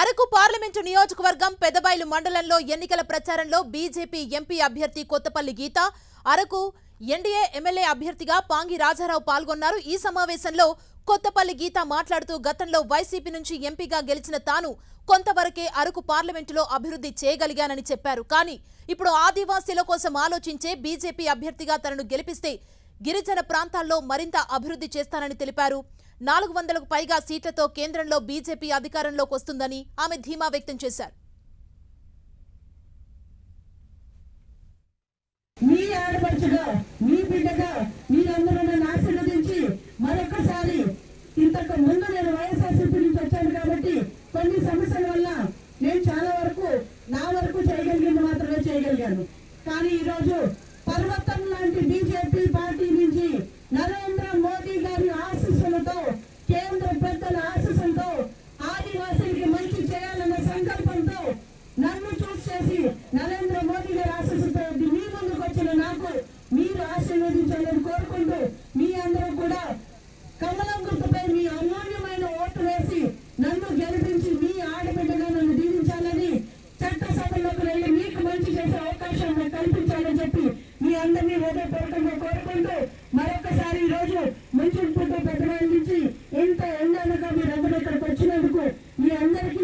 Araku parliament నియోజకవర్గం పెదబైలు మండలంలో ఎన్నికల ప్రచారంలో బీజేపీ ఎంపీ అభ్యర్థి కొత్తపల్లి గీత అరకు ఎన్డీఏ ఎమ్మెల్యే అభ్యర్థిగా పాంగి రాజారావు పాల్గొన్నారు. ఈ సమావేశంలో కొత్తపల్లి గీత మాట్లాడుతూ గతంలో వైసీపీ నుంచి ఎంపీగా గెలిచిన తాను కొంతవరకే అరకు పార్లమెంటులో అభివృద్ధి చేయగలిగానని చెప్పారు. కానీ ఇప్పుడు ఆదివాసీల కోసం ఆలోచించే బీజేపీ అభ్యర్థిగా తనను గెలిపిస్తే గిరిజన ప్రాంతాల్లో మరింత అభివృద్ధి చేస్తానని తెలిపారు. నాలుగు వందలకు పైగా సీట్లతో కేంద్రంలో బీజేపీ అధికారంలోకి వస్తుందని ఆమె ధీమా వ్యక్తం చేశారు. మీ ఆడపడుచుగా మీ బిడ్డగా మీరందరూ నన్ను ఆశీర్వదించి మరొకసారి ఇంతకు ముందు నేను వైఎస్ఆర్సీపీ నుంచి వచ్చాను కాబట్టి కొన్ని సమస్యల వల్ల నేను చాలా వరకు నా వరకు చేయగలిగింది మాత్రమే చేయగలిగాను. కానీ ఈరోజు పర్వతం లాంటి బీజేపీ నన్ను చూసి చేసి నరేంద్ర మోదీ గారి ఆశీస్సుతో మీ ముందుకు వచ్చిన నాకు మీరు ఆశీర్వదించాలని కోరుకుంటూ మీ అందరూ కూడా కమలం గుర్తుపై మీ అమూల్యమైన ఓటు వేసి నన్ను గెలిపించి మీ ఆడబిడ్డగా నన్ను దీవించాలని చట్టసభలోకి వెళ్ళి మీకు మంచి చేసే అవకాశం కల్పించాలని చెప్పి మీ అందరినీ హృదయపూర్వకంగా కోరుకుంటూ మరొకసారి ఈ రోజు మంచి పెద్దవాళ్ళ నుంచి ఇంత ఎండనగా మీరందరూ ఇక్కడికి వచ్చినందుకు మీ అందరికీ